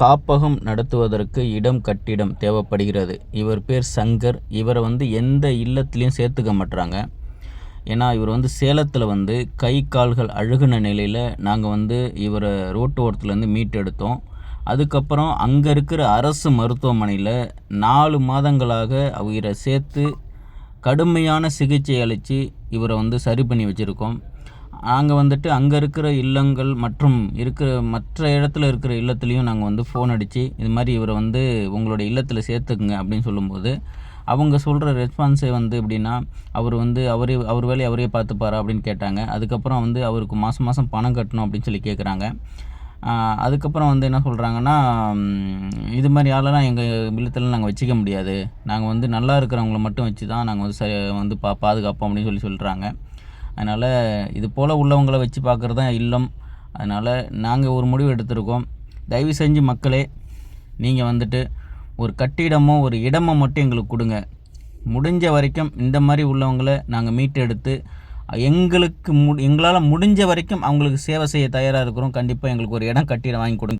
காப்பகம் நடத்துவதற்கு இடம் கட்டிடம் தேவைப்படுகிறது. இவர் பேர் சங்கர். இவரை வந்து எந்த இல்லத்துலேயும் சேர்த்துக்க மாட்றாங்க. ஏன்னா இவர் வந்து சேலத்தில் வந்து கை கால்கள் அழுகுன நிலையில் நாங்கள் வந்து இவரை ரோட்டு ஓரத்துலேருந்து மீட்டெடுத்தோம். அதுக்கப்புறம் அங்கே இருக்கிற அரசு மருத்துவமனையில் நாலு மாதங்களாக அவரை சேர்த்து கடுமையான சிகிச்சை அளித்து இவரை வந்து சரி பண்ணி வச்சுருக்கோம். நாங்கள் வந்துட்டு அங்கே இருக்கிற இல்லங்கள் மற்றும் இருக்கிற மற்ற இடத்துல இருக்கிற இல்லத்துலேயும் நாங்கள் வந்து ஃபோன் அடித்து இது மாதிரி இவரை வந்து உங்களோட இல்லத்தில் சேர்த்துக்குங்க அப்படின்னு சொல்லும்போது அவங்க சொல்கிற ரெஸ்பான்ஸே வந்து எப்படின்னா அவர் வந்து அவரே அவர் வேலையை அவரே பார்த்துப்பாரா அப்படின்னு கேட்டாங்க. அதுக்கப்புறம் வந்து அவருக்கு மாதம் மாதம் பணம் கட்டணும் அப்படின்னு சொல்லி கேட்குறாங்க அதுக்கப்புறம் வந்து என்ன சொல்கிறாங்கன்னா இது மாதிரி ஆளெல்லாம் எங்கள் இல்லத்தில் நாங்கள் வச்சுக்க முடியாது. நாங்கள் வந்து நல்லா இருக்கிறவங்கள மட்டும் வச்சு தான் நாங்கள் வந்து சரி வந்து பா பாதுகாப்போம் அப்படின்னு சொல்லி சொல்கிறாங்க அதனால் இது போல் உள்ளவங்களை வச்சு பார்க்குறது தான் இல்லம். அதனால் நாங்கள் ஒரு முடிவு எடுத்திருக்கோம். தயவு செஞ்சு மக்களே நீங்கள் வந்துட்டு ஒரு கட்டிடமோ ஒரு இடமோ மட்டும் எங்களுக்கு கொடுங்க. முடிஞ்ச வரைக்கும் இந்த மாதிரி உள்ளவங்களை நாங்கள் மீட்டெடுத்து எங்களுக்கு மு எங்களால் முடிஞ்ச வரைக்கும் அவங்களுக்கு சேவை செய்ய தயாராக இருக்கிறோம். கண்டிப்பாக எங்களுக்கு ஒரு இடம் கட்டிடம் வாங்கி கொடுங்க.